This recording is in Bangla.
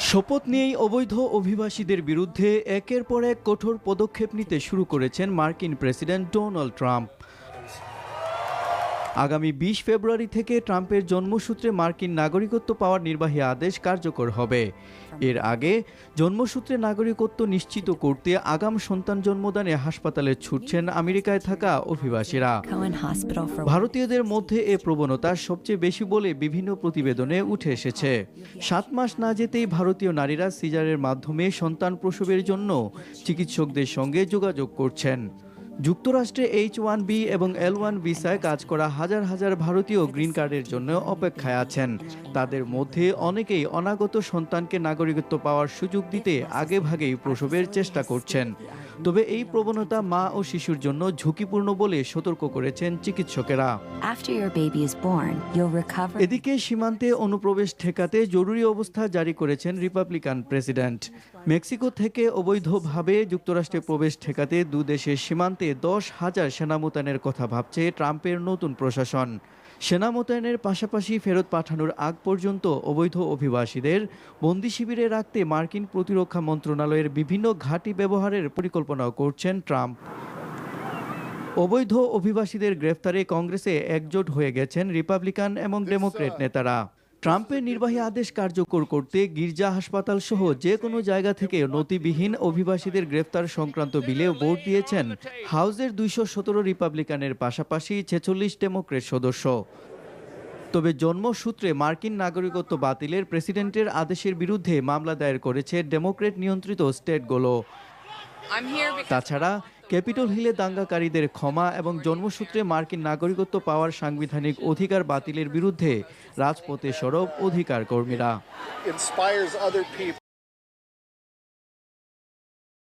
শপথ নিয়েই অবৈধ অভিবাসীদের বিরুদ্ধে একের পর এক কঠোর পদক্ষেপ নিতে শুরু করেছেন মার্কিন প্রেসিডেন্ট ডোনাল্ড ট্রাম্প। আগামী বিশ ফেব্রুয়ারি থেকে ট্রাম্পের জন্মসূত্রে মার্কিন নাগরিকত্ব পাওয়ার নির্বাহী আদেশ কার্যকর হবে। এর আগে জন্মসূত্রে নাগরিকত্ব নিশ্চিত করতে আগাম সন্তান জন্মদানে হাসপাতালে ছুটছেন আমেরিকায় থাকা অভিবাসীরা। ভারতীয়দের মধ্যে এ প্রবণতা সবচেয়ে বেশি বলে বিভিন্ন প্রতিবেদনে উঠে এসেছে। সাত মাস না যেতেই ভারতীয় নারীরা সিজারের মাধ্যমে সন্তান প্রসবের জন্য চিকিৎসকদের সঙ্গে যোগাযোগ করছেন। যুক্তরাষ্ট্রে এইচ ওয়ান বি এবং এল ওয়ান ভিসায় কাজ করা হাজার হাজার ভারতীয় গ্রিন কার্ডের জন্য অপেক্ষায় আছেন। তাদের মধ্যে অনেকেই অনাগত সন্তানকে নাগরিকত্ব পাওয়ার সুযোগ দিতে আগেভাগেই প্রসবের চেষ্টা করছেন। তবে এই প্রবণতা মা ও শিশুর জন্য ঝুঁকিপূর্ণ বলে সতর্ক করেছেন চিকিৎসকেরা। এদিকে সীমান্তে অনুপ্রবেশ ঠেকাতে জরুরি অবস্থা জারি করেছেন রিপাবলিকান প্রেসিডেন্ট। মেক্সিকো থেকে অবৈধভাবে যুক্তরাষ্ট্রে প্রবেশ ঠেকাতে দু দেশের সীমান্তে দশ হাজার সেনা মোতায়েনের কথা ভাবছে ট্রাম্পের নতুন প্রশাসন। সেনা মোতায়েনের পাশাপাশি ফেরত পাঠানোর আগ পর্যন্ত অবৈধ অভিবাসীদের বন্দি শিবিরে রাখতে মার্কিন প্রতিরক্ষা মন্ত্রণালয়ের বিভিন্ন ঘাঁটি ব্যবহারের পরিকল্পনাও করছেন ট্রাম্প। অবৈধ অভিবাসীদের গ্রেফতারে কংগ্রেসে একজোট হয়ে গেছেন রিপাবলিকান এবং ডেমোক্রেট নেতারা। ট্রাম্পের নির্বাহী আদেশ কার্যকর করতে গির্জা হাসপাতাল সহ যে কোনো জায়গা থেকে নথিবিহীন অভিবাসীদের গ্রেফতার সংক্রান্ত বিলে ভোট দিয়েছেন হাউজের দুইশো সতেরো রিপাবলিকানের পাশাপাশি ছেচল্লিশ ডেমোক্রেট সদস্য। তবে জন্মসূত্রে মার্কিন নাগরিকত্ব বাতিলের প্রেসিডেন্টের আদেশের বিরুদ্ধে মামলা দায়ের করেছে ডেমোক্রেট নিয়ন্ত্রিত স্টেটগুলো। তাছাড়া ক্যাপিটল হিলে দাঙ্গাকারীদের ক্ষমা এবং জন্মসূত্রে মার্কিন নাগরিকত্ব পাওয়ার সাংবিধানিক অধিকার বাতিলের বিরুদ্ধে রাজপথে সরব অধিকার কর্মীরা